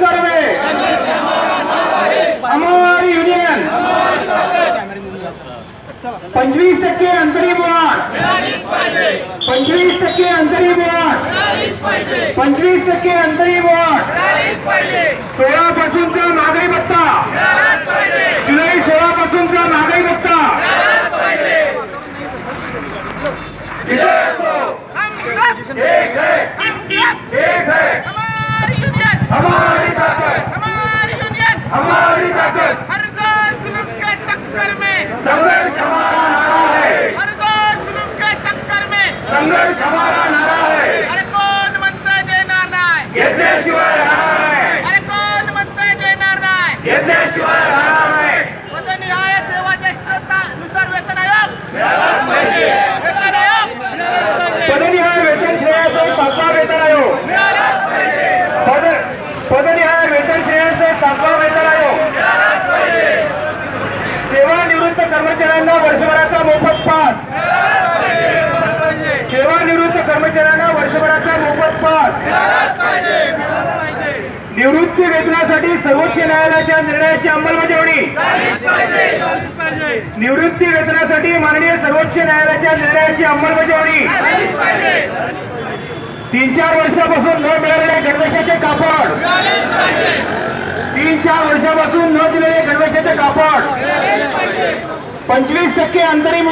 में हमारी यूनियन पंचवीस टक्के अंतरिम वाढ पंचवीस टक्के अंतरिम वाढ पंचवीस टक्के अंतरिम वाढ सोळा पासूनचा महागाई भत्ता। जुलै सोळा पासूनचा महागाई भत्ता। है। एक है। हमारी घेतल्याशिवाय राहणार नाही. पदनिहाय सेवा ज्येष्ठता नुसार वेतन आयोग. वेतन आयोग. पदनिहाय वेतन श्रेयाचे सातवा वेतन आयोग. पद पदनिहाय वेतन श्रेयाचे सातवा वेतन आयोग. सेवानिवृत्त कर्मचाऱ्यांना वर्षभराचा मोफत पास. सेवानिवृत्त कर्मचाऱ्यांना वर्षभराचा मोफत पास. निवृत्ती वेतनासाठी सर्वोच्च न्यायालयाच्या निर्णयाची अंमलबजावणी. निवृत्ती वेतनासाठी माननीय सर्वोच्च न्यायालयाच्या निर्णयाची अंमलबजावणी. तीन चार वर्षापासून न मिळालेले गणवेशाचे कापड. तीन चार वर्षापासून न दिलेले गणवेशाचे कापड. पंचवीस टक्के अंतरिम